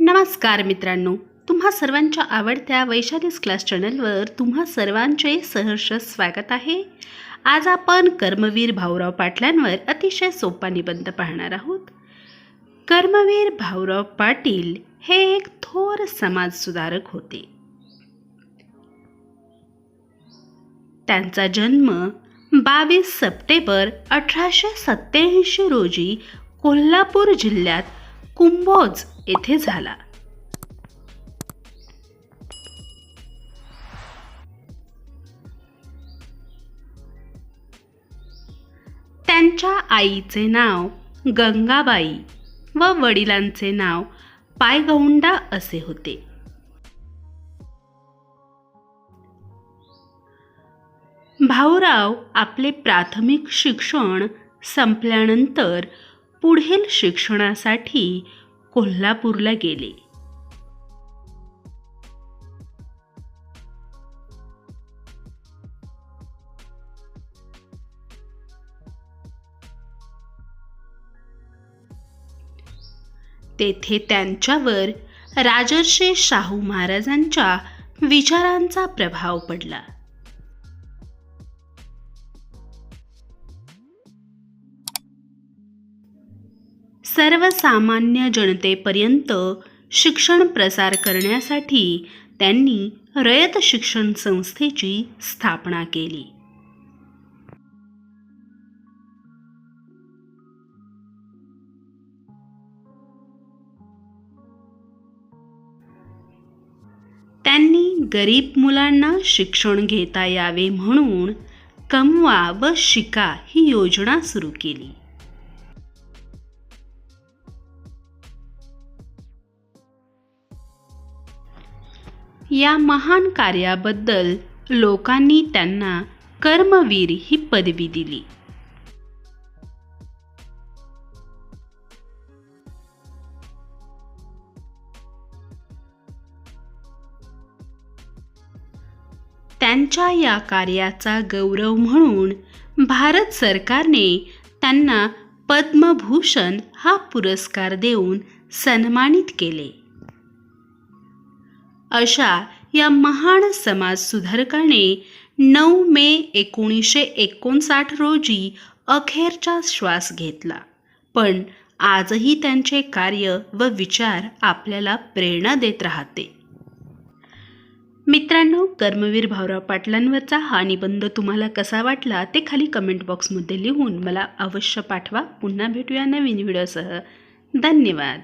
नमस्कार मित्रांनो तुम्हा सर्वांच्या आवडत्या वैशालीस क्लास चॅनलवर तुम्हा सर्वांचे सहर्ष स्वागत आहे. आज आपण कर्मवीर भाऊराव पाटलांवर अतिशय सोपा निबंध पाहणार आहोत. कर्मवीर भाऊराव पाटील हे एक थोर समाजसुधारक होते. त्यांचा जन्म बावीस सप्टेंबर अठराशे सत्याऐंशी रोजी कोल्हापूर जिल्ह्यात कुंभोज येथे झाला. त्यांच्या आईचे नाव गंगाबाई व वडिलांचे नाव पायगौंडा असे होते. भाऊराव आपले प्राथमिक शिक्षण संपल्यानंतर पुढील शिक्षणासाठी कोल्हापूरला गेले. तेथे त्यांच्यावर राजर्षी शाहू महाराजांच्या विचारांचा प्रभाव पडला. सर्वसामान्य जनतेपर्यंत शिक्षण प्रसार करण्यासाठी त्यांनी रयत शिक्षण संस्थेची स्थापना केली. त्यांनी गरीब मुलांना शिक्षण घेता यावे म्हणून कमवा व शिका ही योजना सुरू केली. या महान कार्याबद्दल लोकांनी त्यांना कर्मवीर ही पदवी दिली. त्यांच्या या कार्याचा गौरव म्हणून भारत सरकारने त्यांना पद्मभूषण हा पुरस्कार देऊन सन्मानित केले. अशा या महान समाजसुधारकाने नऊ मे एकोणीसशे एकोणसाठ रोजी अखेरचा श्वास घेतला. पण आजही त्यांचे कार्य व विचार आपल्याला प्रेरणा देत राहते. मित्रांनो कर्मवीर भाऊराव पाटलांवरचा हा निबंध तुम्हाला कसा वाटला ते खाली कमेंट बॉक्समध्ये लिहून मला अवश्य पाठवा. पुन्हा भेटूया नवीन व्हिडिओसह. धन्यवाद.